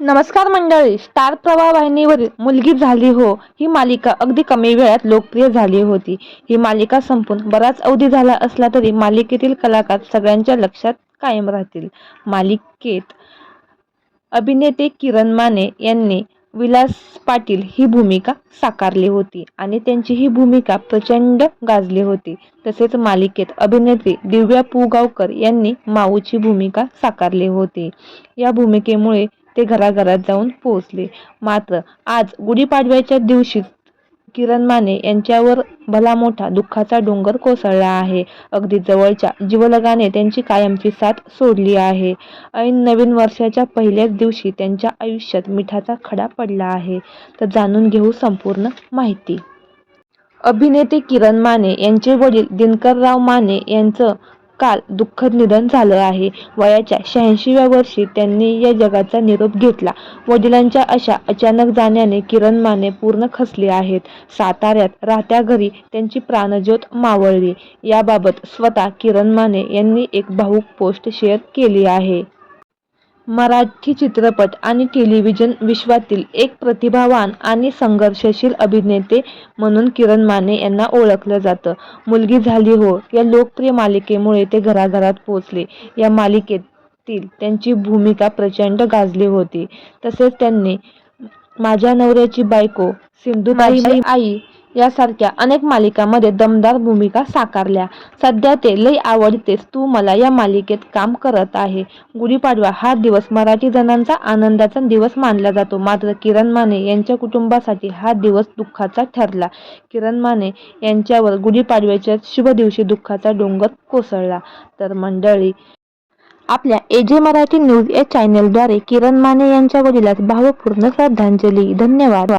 नमस्कार मंडळी स्टार प्रवाह वाहिनीवरील मुलगी झाली हो ही मालिका अगदी कमी वेळात लोकप्रिय झाली होती. ही मालिका संपून बराच अवधी झाला असला तरी मालिकेतील कलाकार सगळ्यांच्या लक्षात कायम राहतील. मालिकेत अभिनेते किरण माने यांनी विलास पाटील ही भूमिका साकारली होती आणि त्यांची ही भूमिका प्रचंड गाजली होती. तसेच मालिकेत अभिनेत्री दिव्या पुगावकर यांनी माऊची भूमिका साकारली होती. या भूमिकेमुळे ते घराघरात जाऊन पोहोचले. मात्र आज गुढीपाडव्याच्या दिवशी किरण माने यांच्यावर भला मोठा दुःखाचा डोंगर कोसळला आहे. अगदी जवळच्या जीवलगाने त्यांची कायमची साथ सोडली आहे. ऐन नवीन वर्षाच्या पहिल्याच दिवशी त्यांच्या आयुष्यात मिठाचा खडा पडला आहे. तर जाणून घेऊ संपूर्ण माहिती. अभिनेते किरण माने यांचे वडील दिनकरराव माने यांचं काल दुःखद निधन झालं आहे. वयाच्या शहाऐंशीव्या वर्षी त्यांनी या जगाचा निरोप घेतला. वडिलांच्या अशा अचानक जाण्याने किरण माने पूर्ण खसले आहेत. साताऱ्यात राहत्या घरी त्यांची प्राणज्योत मावळली. याबाबत स्वतः किरण माने यांनी एक भाऊक पोस्ट शेअर केली आहे. मराठी चित्रपट आणि टेलिव्हिजन विश्वातील एक प्रतिभावान आणि संघर्षशील अभिनेते म्हणून किरण माने यांना ओळखलं जातं. मुलगी झाली हो या लोकप्रिय मालिकेमुळे ते घराघरात पोहोचले. या मालिकेतील त्यांची भूमिका प्रचंड गाजली होती. तसेच त्यांनी माझ्या नवऱ्याची बायको सिंधुताई आई यासारख्या अनेक मालिकांमध्ये दमदार भूमिका साकारल्या. सध्या ते लई आवडतेस. तू मला या मालिकेत काम करत आहे. गुढीपाडवा हा दिवस मराठी जणांचा आनंदाचा दिवस मानला जातो. मात्र किरण माने यांच्या कुटुंबासाठी हा दिवस दुःखाचा ठरला. किरण माने यांच्यावर गुढीपाडव्याच्या शुभ दिवशी दुःखाचा डोंगर कोसळला. तर मंडळी आपल्या एजे मराठी न्यूज या चॅनेलद्वारे किरण माने यांच्या वडिलास भावपूर्ण श्रद्धांजली. धन्यवाद.